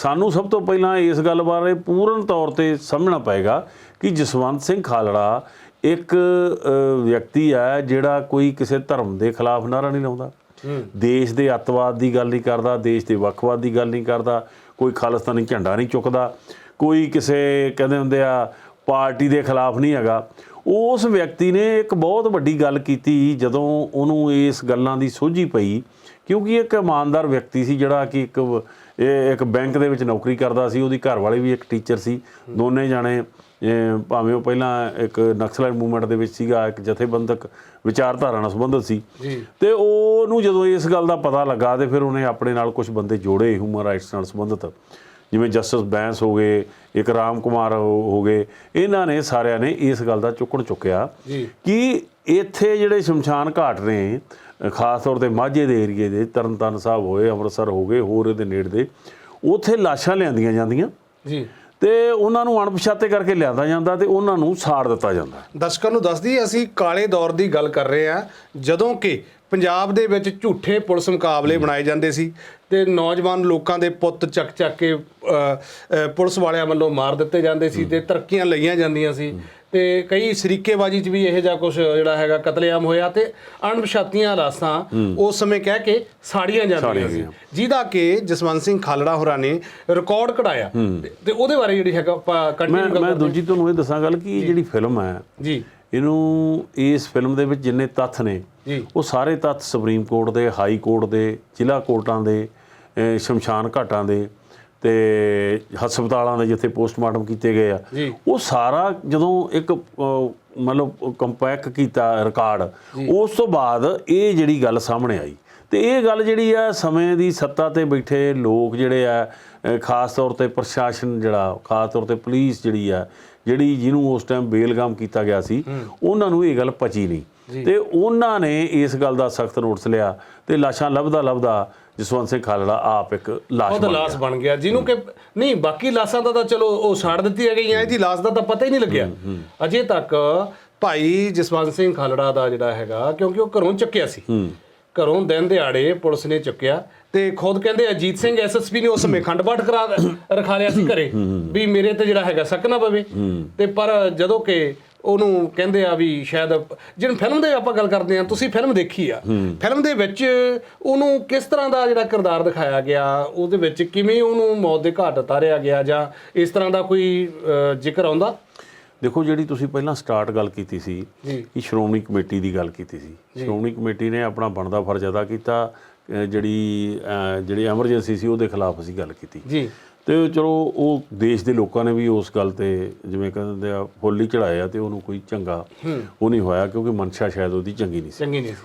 ਸਾਨੂੰ ਸਭ ਤੋਂ ਪਹਿਲਾਂ ਇਸ ਗੱਲ ਬਾਰੇ ਪੂਰਨ ਤੌਰ ਤੇ ਸਮਝਣਾ ਪਏਗਾ ਕਿ ਜਸਵੰਤ ਸਿੰਘ ਖਾਲੜਾ ਇੱਕ ਵਿਅਕਤੀ ਹੈ ਜਿਹੜਾ ਕੋਈ ਕਿਸੇ ਧਰਮ ਦੇ ਖਿਲਾਫ ਨਾਰਾ ਨਹੀਂ ਲਾਉਂਦਾ। ਦੇਸ਼ ਦੇ ਅੱਤਵਾਦ ਦੀ ਗੱਲ ਨਹੀਂ ਕਰਦਾ ਦੇਸ਼ ਦੇ ਵੱਖਵਾਦ ਦੀ ਗੱਲ ਨਹੀਂ ਕਰਦਾ ਕੋਈ ਖਾਲਿਸਤਾਨੀ ਝੰਡਾ ਨਹੀਂ ਚੁੱਕਦਾ ਕੋਈ ਕਿਸੇ ਕਹਿੰਦੇ ਹੁੰਦੇ ਆ ਪਾਰਟੀ ਦੇ ਖਿਲਾਫ ਨਹੀਂ ਹੈਗਾ। ਉਸ ਵਿਅਕਤੀ ਨੇ ਇੱਕ ਬਹੁਤ ਵੱਡੀ ਗੱਲ ਕੀਤੀ ਜਦੋਂ ਉਹਨੂੰ ਇਸ ਗੱਲਾਂ ਦੀ ਸੋਝੀ ਪਈ ਕਿਉਂਕਿ ਇੱਕ ਇਮਾਨਦਾਰ ਵਿਅਕਤੀ ਸੀ ਜਿਹੜਾ ਕਿ ਇੱਕ ਇਹ ਇੱਕ ਬੈਂਕ ਦੇ ਵਿੱਚ ਨੌਕਰੀ ਕਰਦਾ ਸੀ ਉਹਦੀ ਘਰ ਵਾਲੀ ਵੀ ਇੱਕ ਟੀਚਰ ਸੀ ਦੋਨੇ ਜਾਣੇ ਭਾਵੇਂ ਉਹ ਪਹਿਲਾਂ ਇੱਕ ਨਕਸਲਾਈਟ ਮੂਵਮੈਂਟ ਦੇ ਵਿੱਚ ਸੀਗਾ ਇੱਕ ਜਥੇਬੰਦਕ ਵਿਚਾਰਧਾਰਾ ਨਾਲ ਸੰਬੰਧਿਤ ਸੀ ਤੇ ਉਹਨੂੰ ਜਦੋਂ ਇਸ ਗੱਲ ਦਾ ਪਤਾ ਲੱਗਾ ਤੇ ਫਿਰ ਉਹਨੇ ਆਪਣੇ ਨਾਲ ਕੁਝ ਬੰਦੇ ਜੋੜੇ ਹਿਊਮਨ ਰਾਈਟਸ ਨਾਲ ਸੰਬੰਧਿਤ। ਜਿਵੇਂ ਜਸਟਿਸ ਬੈਂਸ ਹੋ ਗਏ ਇੱਕ ਰਾਮ ਕੁਮਾਰ ਹੋ ਗਏ ਇਹਨਾਂ ਨੇ ਸਾਰਿਆਂ ਨੇ ਇਸ ਗੱਲ ਦਾ ਚੁੱਕਣ ਚੁੱਕਿਆ ਕਿ ਇੱਥੇ ਜਿਹੜੇ ਸ਼ਮਸ਼ਾਨ ਘਾਟ ਨੇ ਖਾਸ ਤੌਰ ਤੇ ਮਾਝੇ ਦੇ ਏਰੀਏ ਦੇ ਤਰਨਤਾਰਨ ਸਾਹਿਬ ਹੋਏ ਅੰਮ੍ਰਿਤਸਰ ਹੋ ਗਏ ਹੋਰ ਇਹਦੇ ਨੇੜੇ ਦੇ ਉੱਥੇ ਲਾਸ਼ਾਂ ਲਿਆਂਦੀਆਂ ਜਾਂਦੀਆਂ। ਜੀ। ਤੇ ਉਹਨਾਂ ਨੂੰ ਅਣਪਛਾਤੇ ਕਰਕੇ ਲਿਆਂਦਾ ਜਾਂਦਾ ਤੇ ਉਹਨਾਂ ਨੂੰ ਸਾੜ ਦਿੱਤਾ ਜਾਂਦਾ। ਦਰਸ਼ਕਾਂ ਨੂੰ ਦੱਸ ਦਈਏ ਅਸੀਂ ਕਾਲੇ ਦੌਰ ਦੀ ਗੱਲ ਕਰ ਰਹੇ ਹਾਂ ਜਦੋਂ ਕਿ ਪੰਜਾਬ ਦੇ ਵਿੱਚ ਝੂਠੇ ਪੁਲਿਸ ਮੁਕਾਬਲੇ ਬਣਾਏ ਜਾਂਦੇ ਸੀ ਤੇ ਨੌਜਵਾਨ ਲੋਕਾਂ ਦੇ ਪੁੱਤ ਚੱਕ ਚੱਕ ਕੇ ਪੁਲਿਸ ਵਾਲਿਆਂ ਵੱਲੋਂ ਮਾਰ ਦਿੱਤੇ ਜਾਂਦੇ ਸੀ ਤੇ ਤਰੱਕੀਆਂ ਲਈਆਂ ਜਾਂਦੀਆਂ ਸੀ ਤੇ ਕਈ ਸਰੀਕੇਬਾਜ਼ੀ 'ਚ ਵੀ ਇਹੋ ਜਿਹਾ ਕੁਝ ਜਿਹੜਾ ਹੈਗਾ ਕਤਲੇਆਮ ਹੋਇਆ ਤੇ ਅਣਪਛਾਤੀਆਂ ਲਾਸਾਂ ਉਸ ਸਮੇਂ ਕਹਿ ਕੇ ਸਾੜੀਆਂ ਜਾਂਦੀਆਂ ਸੀ। ਜਿਹਦਾ ਕਿ ਜਸਵੰਤ ਸਿੰਘ ਖਾਲੜਾ ਹੋਰਾਂ ਨੇ ਰਿਕਾਰਡ ਕਢਾਇਆ। ਤੇ- ਉਹਦੇ ਬਾਰੇ ਜਿਹੜੀ ਹੈਗਾ ਆਪਾਂ ਮੈਂ ਕੰਟੀਨਿਊ ਮੈਂ ਕਰਦੇ ਦੂਜੀ ਤੁਹਾਨੂੰ ਇਹ ਦੱਸਾਂ ਗੱਲ ਕਿ ਜਿਹੜੀ ਫਿਲਮ ਹੈ ਜੀ। ਇਹਨੂੰ ਇਸ ਫਿਲਮ ਦੇ ਵਿੱਚ ਜਿੰਨੇ ਤੱਥ ਨੇ ਉਹ ਸਾਰੇ ਤੱਥ ਸੁਪਰੀਮ ਕੋਰਟ ਦੇ ਹਾਈ ਕੋਰਟ ਦੇ ਜ਼ਿਲ੍ਹਾ ਕੋਰਟਾਂ ਦੇ ਸ਼ਮਸ਼ਾਨ ਘਾਟਾਂ ਦੇ ਤੇ ਹਸਪਤਾਲਾਂ ਦੇ ਜਿੱਥੇ ਪੋਸਟਮਾਰਟਮ ਕੀਤੇ ਗਏ ਆ। ਉਹ ਸਾਰਾ ਜਦੋਂ ਇੱਕ ਮਤਲਬ ਕੰਪੈਕ ਕੀਤਾ ਰਿਕਾਰਡ ਉਸ ਤੋਂ ਬਾਅਦ ਇਹ ਜਿਹੜੀ ਗੱਲ ਸਾਹਮਣੇ ਆਈ। ਤੇ ਇਹ ਗੱਲ ਜਿਹੜੀ ਆ ਸਮੇਂ ਦੀ ਸੱਤਾ ਤੇ ਬੈਠੇ ਲੋਕ ਜਿਹੜੇ ਆ ਖਾਸ ਤੌਰ ਤੇ ਪ੍ਰਸ਼ਾਸਨ ਜਿਹੜਾ ਖਾਸ ਤੌਰ ਤੇ ਪੁਲਿਸ ਜਿਹੜੀ ਆ ਜਿਹੜੀ ਜਿਹਨੂੰ ਉਸ ਟਾਈਮ ਬੇਲਗਾਮ ਕੀਤਾ ਗਿਆ ਸੀ ਉਹਨਾਂ ਨੂੰ ਇਹ ਗੱਲ ਪਚੀ ਨਹੀਂ। ਤੇ ਉਹਨਾਂ ਨੇ ਇਸ ਗੱਲ ਦਾ ਸਖਤ ਨੋਟਿਸ ਲਿਆ ਤੇ ਲਾਸ਼ਾਂ ਲੱਭਦਾ ਲੱਭਦਾ ਜਸਵੰਤ ਸਿੰਘ ਖਾਲੜਾ ਆਪ ਇੱਕ ਲਾਸ਼ ਬਣ ਲਾਸ਼ ਬਣ ਗਿਆ। ਜਿਹਨੂੰ ਕਿ ਨਹੀਂ ਬਾਕੀ ਲਾਸ਼ਾਂ ਦਾ ਤਾਂ ਚਲੋ ਉਹ ਸਾੜ ਦਿੱਤੀਆਂ ਗਈਆਂ ਇਹਦੀ ਲਾਸ਼ ਦਾ ਤਾਂ ਪਤਾ ਹੀ ਨਹੀਂ ਲੱਗਿਆ। ਅਜੇ ਤੱਕ ਭਾਈ ਜਸਵੰਤ ਸਿੰਘ ਖਾਲੜਾ ਦਾ ਜਿਹੜਾ ਹੈਗਾ ਕਿਉਂਕਿ ਉਹ ਘਰੋਂ ਚੱਕਿਆ ਸੀ। ਘਰੋਂ ਦਿਨ ਦਿਹਾੜੇ ਪੁਲਿਸ ਨੇ ਚੁੱਕਿਆ ਤੇ ਖੁਦ ਕਹਿੰਦੇ ਅਜੀਤ ਸਿੰਘ ਐਸਐਸਪੀ ਨੇ ਉਸ ਸਮੇਂ ਖੰਡ ਪਾਠ ਕਰਾ ਰਖਾ ਲਿਆ ਸੀ ਘਰੇ ਵੀ ਮੇਰੇ ਤੇ ਜਿਹੜਾ ਹੈਗਾ ਸੱਕ ਨਾ ਪਵੇ। ਤੇ ਪਰ ਜਦੋਂ ਕਿ ਉਹਨੂੰ ਕਹਿੰਦੇ ਆ ਵੀ ਸ਼ਾਇਦ ਜਿਹਨ ਫਿਲਮ ਦੇ ਆਪਾਂ ਗੱਲ ਕਰਦੇ ਆ ਤੁਸੀਂ ਫਿਲਮ ਦੇਖੀ ਆ। ਫਿਲਮ ਦੇ ਵਿੱਚ ਉਹਨੂੰ ਕਿਸ ਤਰ੍ਹਾਂ ਦਾ ਜਿਹੜਾ ਕਿਰਦਾਰ ਦਿਖਾਇਆ ਗਿਆ ਉਹਦੇ ਵਿੱਚ ਕਿਵੇਂ ਉਹਨੂੰ ਮੌਤ ਦੇ ਘਾਟ ਉਤਾਰਿਆ ਗਿਆ ਜਾਂ ਇਸ ਤਰ੍ਹਾਂ ਦਾ ਕੋਈ ਜ਼ਿਕਰ ਆਉਂਦਾ? ਦੇਖੋ ਜਿਹੜੀ ਤੁਸੀਂ ਪਹਿਲਾਂ ਸਟਾਰਟ ਗੱਲ ਕੀਤੀ ਸੀ ਕਿ ਸ਼੍ਰੋਮਣੀ ਕਮੇਟੀ ਦੀ ਗੱਲ ਕੀਤੀ ਸੀ। ਸ਼੍ਰੋਮਣੀ ਕਮੇਟੀ ਨੇ ਆਪਣਾ ਬਣਦਾ ਫਰਜ਼ ਅਦਾ ਕੀਤਾ ਜਿਹੜੀ ਜਿਹੜੀ ਐਮਰਜੈਂਸੀ ਸੀ ਉਹਦੇ ਖਿਲਾਫ ਅਸੀਂ ਗੱਲ ਕੀਤੀ। ਜੀ। ਤੇ ਚਲੋ ਉਹ ਦੇਸ਼ ਦੇ ਲੋਕਾਂ ਨੇ ਵੀ ਉਸ ਗੱਲ ਤੇ ਜਿਵੇਂ ਕਹਿੰਦੇ ਆ ਫੁੱਲ ਚੜਾਇਆ ਤੇ ਉਹਨੂੰ ਕੋਈ ਚੰਗਾ ਉਹ ਨਹੀਂ ਹੋਇਆ ਕਿਉਂਕਿ ਮਨਸ਼ਾ ਸ਼ਾਇਦ ਉਹਦੀ ਚੰਗੀ ਨਹੀਂ ਸੀ। ਚੰਗੀ ਨਹੀਂ ਸੀ।